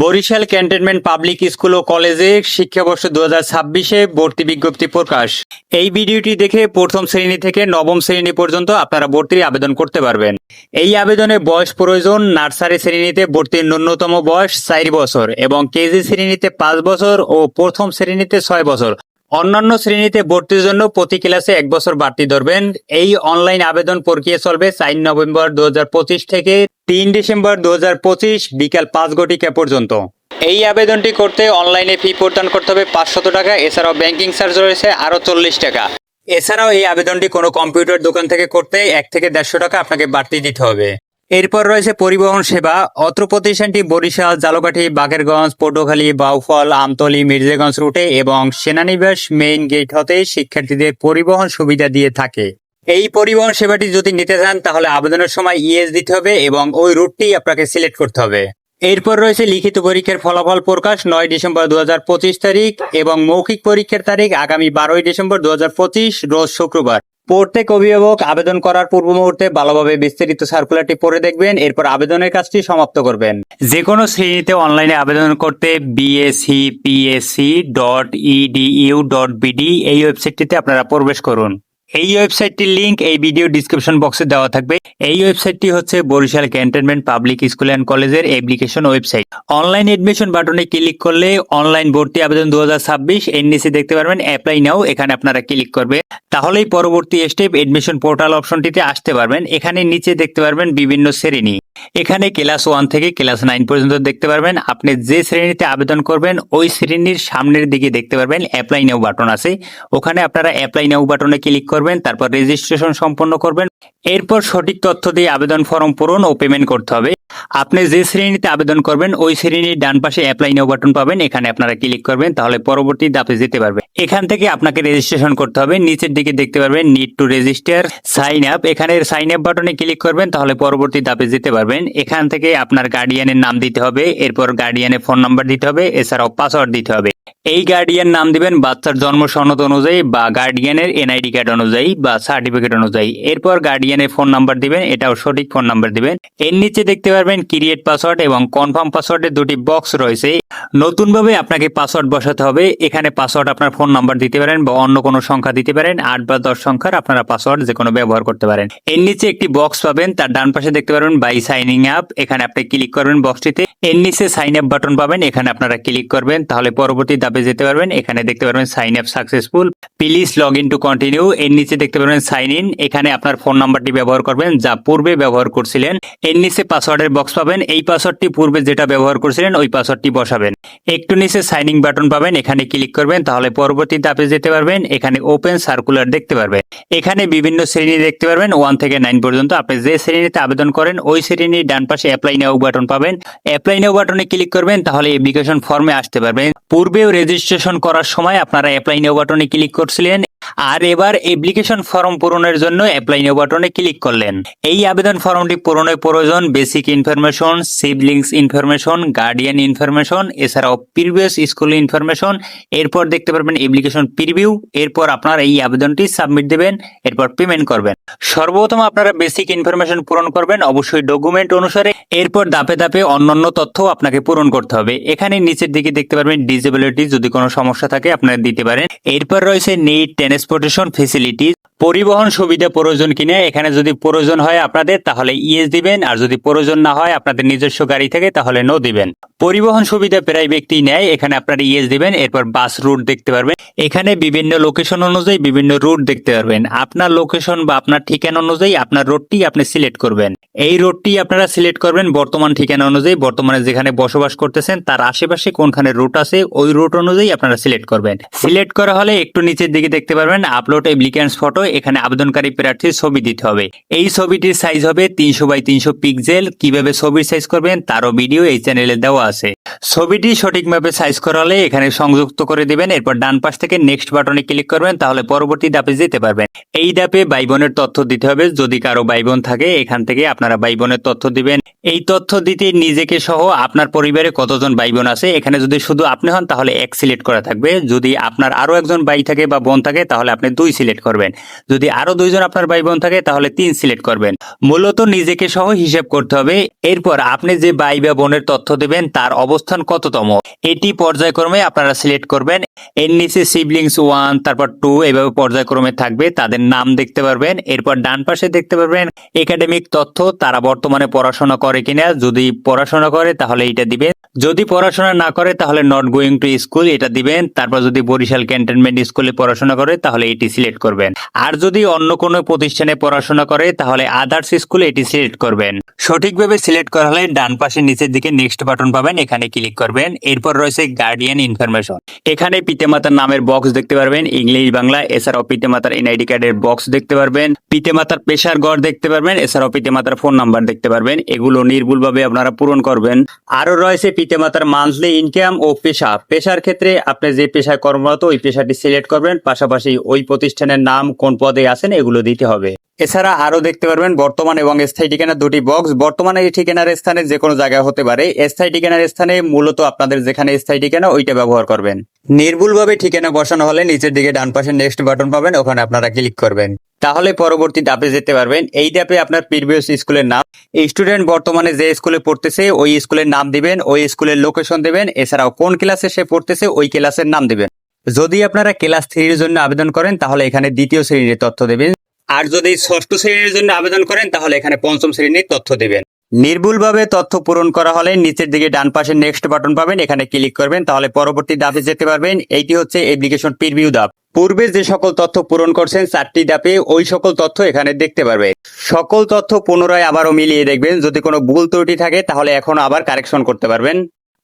Barishal cantonment public school ও কলেজে শিক্ষাবর্ষ দু হাজার ছাব্বিশে ভর্তি বিজ্ঞপ্তি প্রকাশ। এই ভিডিওটি দেখে প্রথম শ্রেণি থেকে নবম শ্রেণি পর্যন্ত আপনারা ভর্তির আবেদন করতে পারবেন। এই আবেদনে বয়স প্রয়োজন নার্সারি শ্রেণীতে ভর্তির ন্যূনতম বয়স চার বছর এবং কেজি শ্রেণীতে পাঁচ বছর ও প্রথম শ্রেণীতে ছয় বছর। অন্যান্য শ্রেণীতে ভর্তির জন্য প্রতি ক্লাসে এক বছর বাড়তি ধরবেন। এই অনলাইন আবেদন প্রক্রিয়া চলবে চার নভেম্বর দু হাজার পঁচিশ থেকে তিন ডিসেম্বর দু হাজার পঁচিশ বিকাল পাঁচ ঘটিকা পর্যন্ত। এই আবেদনটি করতে অনলাইনে ফি প্রদান করতে হবে পাঁচশত টাকা, এছাড়াও ব্যাংকিং চার্জ রয়েছে আরও চল্লিশ টাকা। এছাড়াও এই আবেদনটি কোনো কম্পিউটার দোকান থেকে করতে এক থেকে দেড়শো টাকা আপনাকে বাড়তি দিতে হবে। এরপর রয়েছে পরিবহন সেবা, অত্র প্রতিষ্ঠানটি বরিশাল, জালকাঠি বাকেরগঞ্জ পটুয়াখালী, বাউফল, আমতলি, মির্জাগঞ্জ রুটে এবং সেনানিবাস মেইন গেট হতে শিক্ষার্থীদের পরিবহন সুবিধা দিয়ে থাকে। এই পরিবহন সেবাটি যদি নিতে চান, তাহলে আবেদনের সময় ইএস দিতে হবে এবং ওই রুটটি আপনাকে সিলেক্ট করতে হবে। এরপর রয়েছে লিখিত পরীক্ষার ফলাফল প্রকাশ, নয় ডিসেম্বর দু হাজার পঁচিশ তারিখ এবং মৌখিক পরীক্ষার তারিখ আগামী বারোই ডিসেম্বর দু হাজার পঁচিশ, রোজ শুক্রবার। প্রত্যেক অভিভাবক আবেদন করার পূর্ব মুহূর্তে ভালোভাবে বিস্তারিত সার্কুলারটি পড়ে দেখবেন, এরপর আবেদনের কাজটি সমাপ্ত করবেন। যে কোনো শ্রেণীতে অনলাইনে আবেদন করতে BSC PSC dot EDU dot BD এই ওয়েবসাইটটিতে আপনারা প্রবেশ করুন। এই ওয়েবসাইটটির লিঙ্ক এই ভিডিও ডিসক্রিপশন বক্সে দেওয়া থাকবে। এই ওয়েবসাইটটি হচ্ছে Barishal cantonment public school and কলেজের অ্যাপ্লিকেশন ওয়েবসাইট। অনলাইন এডমিশন বাটনে ক্লিক করলে অনলাইন ভর্তি আবেদন দু হাজার ছাব্বিশ এর নিচে দেখতে পারবেন। অ্যাপ্লাই নাও, এখানে আপনারা ক্লিক করবে। তাহলেই পরবর্তী স্টেপ এডমিশন পোর্টাল অপশনটিতে আসতে পারবেন। এখানে নিচে দেখতে পারবেন বিভিন্ন শ্রেণি। এখানে ক্লাস ওয়ান থেকে ক্লাস নাইন পর্যন্ত দেখতে পারবেন। আপনি যে শ্রেণীতে আবেদন করবেন, ওই শ্রেণির সামনের দিকে দেখতে পারবেন অ্যাপ্লাই নাও বাটন আছে। ওখানে আপনারা অ্যাপ্লাই নাও বাটনে ক্লিক করবেন, তারপর রেজিস্ট্রেশন সম্পন্ন করবেন। এরপর সঠিক তথ্য দিয়ে আবেদন ফর্ম পূরণ ও পেমেন্ট করতে হবে। আপনি যে শ্রেণীতে আবেদন করবেন, ওই শ্রেণির ডান পাশে অ্যাপ্লাই নাও বাটন পাবেন। এখানে আপনারা ক্লিক করবেন, তাহলে পরবর্তী ধাপে যেতে পারবে এখান থেকে আপনাকে রেজিস্ট্রেশন করতে হবে। নিচের দিকে দেখতে পারবেন need to register sign up এখানে সাইন আপ বাটনে ক্লিক করবেন, তাহলে পরবর্তী ধাপে যেতে পারবেন। এখান থেকে আপনার গার্ডিয়ানের নাম দিতে হবে, এরপর গার্ডিয়ানের ফোন নাম্বার দিতে হবে, এছাড়াও পাসওয়ার্ড দিতে হবে। এই গার্ডিয়ান নাম দিবেন বাচ্চার জন্ম সনদ অনুযায়ী বা গার্ডিয়ানের এনআইডি কার্ড অনুযায়ী বা সার্টিফিকেট অনুযায়ী। এরপর গার্ডিয়ানের ফোন নাম্বার দিবেন, এটাও সঠিক ফোন নাম্বার দিবেন। এর নিচে দেখতে পারবেন ক্রিয়েট পাসওয়ার্ড এবং কনফার্ম পাসওয়ার্ডের দুটি বক্স রয়েছে। নতুনভাবে আপনাকে পাসওয়ার্ড বসাতে হবে। এখানে পাসওয়ার্ড আপনার ফোন নাম্বার দিতে পারেন বা অন্য কোনো সংখ্যা দিতে পারেন। আট বা দশ সংখ্যার আপনারা পাসওয়ার্ড যে কোনো ব্যবহার করতে পারেন। এর নিচে একটি বক্স পাবেন, তার ডান পাশে দেখতে পারবেন বাই সাইনিং আপ এখানে আপনি ক্লিক করবেন বক্সটিতে এর নিচে সাইন আপ বাটন পাবেন, এখানে আপনারা ক্লিক করবেন। তাহলে পরবর্তী ধাপে যেতে পারবেন। এখানে দেখতে পারবেন sign up successful please log in to continue এর নিচে দেখতে পারবেন সাইন ইন এখানে আপনার ফোন নাম্বারটি ব্যবহার করবেন, যা পূর্বে ব্যবহার করছিলেন। এর নিচে পাসওয়ার্ডের বক্স পাবেন। এই পাসওয়ার্ডটি পূর্বে যেটা ব্যবহার করছিলেন, ওই পাসওয়ার্ডটি বসাবেন। একটু নিচে সাইনিং বাটন পাবেন। এখানে ক্লিক করবেন, তাহলে পরবর্তী ধাপে যেতে পারবেন। এখানে ওপেন সার্কুলার দেখতে পারবেন। এখানে বিভিন্ন শ্রেণি দেখতে পারবেন। ওয়ান থেকে নাইন পর্যন্ত আপনি যে শ্রেণীতে আবেদন করেন, ওই শ্রেণির ডান পাশে অ্যাপ্লাই নাও বাটন পাবেন। অ্যাপ্লাই নাও বাটনে ক্লিক করবেন, তাহলে অ্যাপ্লিকেশন ফর্মে আসতে পারবেন। পূর্বেও রেজিস্ট্রেশন করার সময় আপনারা অ্যাপ্লাই নিউ বাটনে ক্লিক করছিলেন আর এবার অ্যাপ্লিকেশন ফর্ম পূরণের জন্য অ্যাপ্লাই নাও বাটনে ক্লিক করলেন। এই আবেদন ফর্মটি পূরণের প্রয়োজন basic information siblings information guardian information এছাড়াও প্রিভিয়াস স্কুল ইনফরমেশন এরপর দেখতে পারবেন অ্যাপ্লিকেশন প্রিভিউ এরপর আপনারা এই আবেদনটি সাবমিট দেবেন, এরপর পেমেন্ট করবেন। সর্বপ্রথম আপনারা বেসিক ইনফরমেশন পূরণ করবেন, অবশ্যই ডকুমেন্ট অনুসারে, এরপর ধাপে ধাপে অন্যান্য তথ্য আপনাকে পূরণ করতে হবে। এখানে নিচের দিকে দেখতে পারবেন ডিসেবিলিটি যদি কোনো সমস্যা থাকে, আপনারা দিতে পারেন। এরপর রয়েছে নিড ট্রান্সপোর্টেশন ফেসিলিটি পরিবহন সুবিধা প্রয়োজন কিনা, এখানে যদি প্রয়োজন হয় আপনাদের, তাহলে ইএস দিবেন, আর যদি প্রয়োজন না হয় আপনাদের নিজস্ব গাড়ি থেকে, তাহলে নো দিবেন। পরিবহন সুবিধা প্রায় ব্যক্তি নেয়, এখানে আপনারা ইএস দিবেন, এরপর বাস রুট দেখতে পারবেন। এখানে বিভিন্ন লোকেশন অনুযায়ী বিভিন্ন রুট দেখতে পারবেন। আপনার লোকেশন বা আপনার ঠিকানা অনুযায়ী আপনার রোডটি আপনি সিলেক্ট করবেন। এই রোডটি আপনারা সিলেক্ট করবেন বর্তমান ঠিকানা অনুযায়ী, বর্তমানে যেখানে বসবাস করতেছেন, তার আশেপাশে কোনখানে রুট আছে, ওই রুট অনুযায়ী আপনারা সিলেক্ট করবেন। সিলেক্ট করা হলে একটু নিচের দিকে দেখতে পারবেন, আপলোড অ্যাপ্লিক্যান্স ফটো এখানে আবেদনকারী প্রার্থীর ছবি দিতে হবে। এই ছবিটির সাইজ হবে তিনশো বাই তিনশো পিক্সেল কীভাবে ছবির সাইজ করবেন, তারও ভিডিও এই চ্যানেলে দেওয়া আছে। ছবিটি সঠিকভাবে সাইজ করা হলে এখানে সংযুক্ত করে দিবেন, এরপর ডান পাশ থেকে নেক্সট বাটনে ক্লিক করবেন, তাহলে পরবর্তী ধাপে যেতে পারবেন। এই ধাপে ভাই তথ্য দিতে হবে, যদি কারও ভাই থাকে, এখান থেকে আপনারা ভাই তথ্য দিবেন। এই তথ্য দিতে নিজেকে সহ আপনার পরিবারে কতজন ভাই আছে, এখানে যদি শুধু আপনি হন, তাহলে এক সিলেক্ট করা থাকবে। যদি আপনার আরও একজন ভাই থাকে বা বোন থাকে, তাহলে আপনি দুই সিলেক্ট করবেন। যদি আরও দুইজন আপনার ভাই বোন থাকে, তাহলে তিন সিলেক্ট করবেন। মূলত নিজেকে সহ হিসেব করতে হবে। এরপর আপনি যে ভাই বা বোনের তথ্য দেবেন, তার অবস্থা অবস্থান কততম? এটি পর্যায়ক্রমে আপনারা সিলেক্ট করবেন। এর নিচে সিবলিংস ওয়ান তারপর টু এইভাবে পর্যায়ক্রমে থাকবে, তাদের নাম দেখতে পারবেন। এরপর ডান পাশে দেখতে পারবেন একাডেমিক তথ্য, তারা বর্তমানে পড়াশোনা করে কিনা। যদি পড়াশোনা করে, তাহলে এটা দিবেন। যদি পড়াশোনা না করে, তাহলে নট গোয়িং টু স্কুল এটা দিবেন। তারপর যদি বরিশাল ক্যান্টনমেন্ট স্কুলে পড়াশোনা করে, তাহলে এটি সিলেক্ট করবেন। আর যদি অন্য কোনো প্রতিষ্ঠানে পড়াশোনা করে, তাহলে আদার্স স্কুলে এটি সিলেক্ট করবেন। সঠিকভাবে সিলেক্ট করা হলে ডান পাশে নিচের দিকে নেক্সট বাটন পাবেন। এখানে ক্লিক করবেন। এরপর রয়েছে গার্ডিয়ান ইনফরমেশন এখানে পিতামাতার নামের বক্স দেখতে পারবেন। ইংলিশ বাংলা, এছাড়াও পিতামাতার এনআইডি কার্ডের বক্স দেখতে পারবেন। পিতামাতার পেশার গড় দেখতে পারবেন। এছাড়াও পিতামাতার ফোন নাম্বার দেখতে পারবেন। এগুলো নির্ভুলভাবে আপনারা পূরণ করবেন। আরও রয়েছে পিতামাতার মান্থলি ইনকাম ও পেশা। পেশার ক্ষেত্রে আপনি যে পেশায় কর্মরত, ওই পেশাটি সিলেক্ট করবেন। পাশাপাশি ওই প্রতিষ্ঠানের নাম কোন পদে আছেন, এগুলো দিতে হবে। এছাড়া আরও দেখতে পারবেন বর্তমান এবং স্থায়ী ঠিকানার দুটি বক্স বর্তমানে এই ঠিকানার স্থানে যে কোনো জায়গায় হতে পারে। স্থায়ী ঠিকানার স্থানে মূলত আপনাদের যেখানে স্থায়ী ঠিকানা, ওইটা ব্যবহার করবেন। নির্ভুলভাবে ঠিকানা বসানো হলে নিচের দিকে ডান পাশে নেক্সট বাটন পাবেন, ওখানে আপনারা ক্লিক করবেন। তাহলে পরবর্তী ধাপে যেতে পারবেন, এই ধাপে আপনার প্রিভিয়াস স্কুলের নাম। স্টুডেন্ট বর্তমানে যে স্কুলে পড়তেছে, ওই স্কুলের নাম দিবেন, ওই স্কুলের লোকেশন দেবেন। এছাড়াও কোন ক্লাসে সে পড়তেছে, ওই ক্লাসের নাম দিবেন। যদি আপনারা ক্লাস থ্রির জন্য আবেদন করেন, তাহলে এখানে দ্বিতীয় শ্রেণির তথ্য দেবেন। আর যদি ষষ্ঠ শ্রেণির জন্য আবেদন করেন, তাহলে এখানে পঞ্চম শ্রেণির তথ্য দেবেন। নির্ভুলভাবে তথ্য পূরণ করা হলে নিচের দিকে ডান পাশে নেক্সট বাটন পাবেন, এখানে ক্লিক করবেন, তাহলে পরবর্তী ধাপে যেতে পারবেন, এইটি হচ্ছে অ্যাপ্লিকেশন প্রিভিউ ধাপ। পূর্বে যে সকল তথ্য পূরণ করছেন, চারটি ধাপে ওই সকল তথ্য এখানে দেখতে পারবে সকল তথ্য পুনরায় আবারও মিলিয়ে দেখবেন, যদি কোনো ভুল ত্রুটি থাকে, তাহলে এখন আবার কারেকশন করতে পারবেন।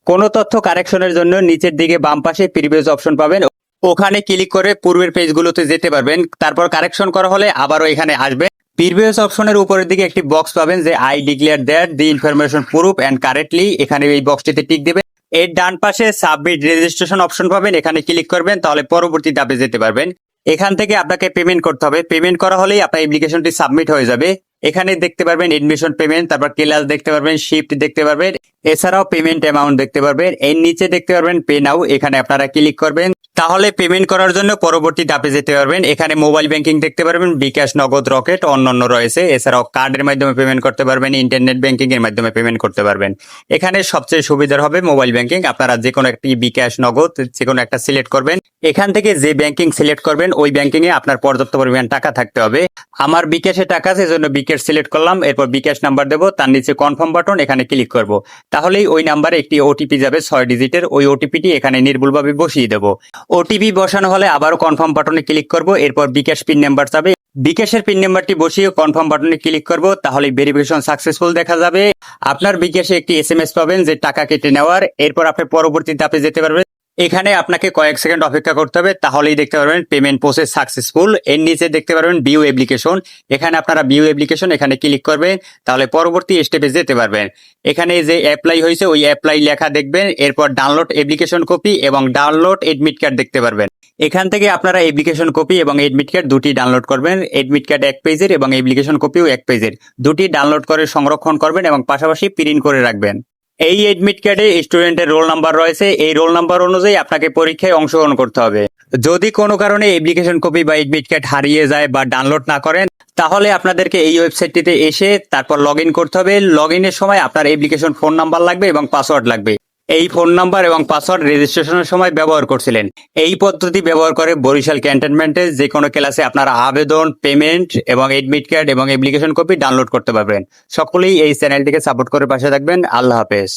কোনো তথ্য কারেকশনের জন্য নিচের দিকে বাম পাশে প্রিভিয়াস অপশন পাবেন ওখানে ক্লিক করে পূর্বের পেজগুলোতে যেতে পারবেন। তারপর কারেকশন করা হলে আবারও এখানে আসবে। প্রিভিয়াস অপশনের উপরের দিকে একটি বক্স পাবেন যে I declare that the information proof and correctly এখানে এই বক্সটিতে টিক দেবে। এর ডান পাশে সাবমিট রেজিস্ট্রেশন অপশন পাবেন। এখানে ক্লিক করবেন, তাহলে পরবর্তী ধাপে যেতে পারবেন। এখান থেকে আপনাকে পেমেন্ট করতে হবে। পেমেন্ট করা হলেই আপনার অ্যাপ্লিকেশনটি সাবমিট হয়ে যাবে। এখানে দেখতে পারবেন এডমিশন পেমেন্ট তারপর ক্লাস দেখতে পারবেন শিফট দেখতে পারবেন, এছাড়াও পেমেন্ট অ্যামাউন্ট দেখতে পারবেন, এর নিচে দেখতে পারবেন পে নাও এখানে আপনারা ক্লিক করবেন। তাহলে পেমেন্ট করার জন্য পরবর্তী ধাপে যেতে পারবেন, এখানে মোবাইল ব্যাংকিং দেখতে পারবেন, বিকাশ নগদ রকেট অন্যান্য রয়েছে, এছাড়াও কার্ডের মাধ্যমে পেমেন্ট করতে পারবেন ইন্টারনেট ব্যাংকিং এর মাধ্যমে পেমেন্ট করতে পারবেন। এখানে সবচেয়ে সুবিধার হবে মোবাইল ব্যাংকিং আপনারা যে কোনো একটি বিকাশ নগদ যে কোনো একটা সিলেক্ট করবেন, এখান থেকে যে ব্যাংকিং সিলেক্ট করবেন, ওই ব্যাংকিং এ আপনার পর্যাপ্ত পরিমাণ টাকা থাকতে হবে। আমার বিকাশে টাকা আছে, এজন্য বিকাশ সিলেক্ট করলাম, এরপর বিকাশ নাম্বার দেবো, তার নিচে কনফার্ম বাটন এখানে ক্লিক করব। তাহলেই ওই নাম্বারে একটি ওটিপি যাবে, ছয় ডিজিটের ওই ওটিপিটি এখানে নির্ভুলভাবে বসিয়ে দেবো। ওটিপি বসানো হলে আবারও কনফার্ম বাটনে ক্লিক করব, এরপর বিকাশ পিন নাম্বার যাবে। বিকাশের পিন নাম্বারটি বসিয়ে কনফার্ম বাটনে ক্লিক করব তাহলে ভেরিফিকেশন সাকসেসফুল দেখা যাবে। আপনার বিকাশে একটি এস পাবেন যে টাকা কেটে নেওয়ার, এরপর আপনি পরবর্তী ধাপে যেতে পারবেন এখানে আপনাকে কয়েক সেকেন্ড অপেক্ষা করতে হবে, তাহলেই দেখতে পারবেন পেমেন্ট প্রসেস সাকসেসফুল এর নিচে দেখতে পারবেন ভিউ অ্যাপ্লিকেশন এখানে আপনারা ভিউ অ্যাপ্লিকেশন এখানে ক্লিক করবেন, তাহলে পরবর্তী স্টেপে যেতে পারবেন। এখানে যে অ্যাপ্লাই হয়েছে, ওই অ্যাপ্লাই লেখা দেখবেন, এরপর ডাউনলোড অ্যাপ্লিকেশন কপি এবং ডাউনলোড এডমিট কার্ড দেখতে পারবেন। এখান থেকে আপনারা অ্যাপ্লিকেশন কপি এবং এডমিট কার্ড দুটি ডাউনলোড করবেন এডমিট কার্ড এক পেজের এবং অ্যাপ্লিকেশন কপিও এক পেজের দুটি ডাউনলোড করে সংরক্ষণ করবেন এবং পাশাপাশি প্রিন্ট করে রাখবেন। এই এডমিট কার্ডে স্টুডেন্টের রোল নাম্বার রয়েছে। এই রোল নাম্বার অনুযায়ী আপনাকে পরীক্ষায় অংশগ্রহণ করতে হবে। যদি কোনো কারণে অ্যাপ্লিকেশন কপি বা এডমিট কার্ড হারিয়ে যায় বা ডাউনলোড না করেন, তাহলে আপনাদেরকে এই ওয়েবসাইটটিতে এসে তারপর লগ করতে হবে। লগ সময় আপনার অ্যাপ্লিকেশন ফোন নাম্বার লাগবে এবং পাসওয়ার্ড লাগবে। এই ফোন নাম্বার এবং পাসওয়ার্ড রেজিস্ট্রেশনের সময় ব্যবহার করছিলেন। এই পদ্ধতি ব্যবহার করে বরিশাল ক্যান্টনমেন্টে যে কোনো ক্লাসে আপনারা আবেদন, পেমেন্ট এবং এডমিট কার্ড এবং অ্যাপ্লিকেশন কপি ডাউনলোড করতে পারবেন। সকলেই এই চ্যানেলটিকে সাপোর্ট করে পাশে থাকবেন। আল্লাহ হাফেজ।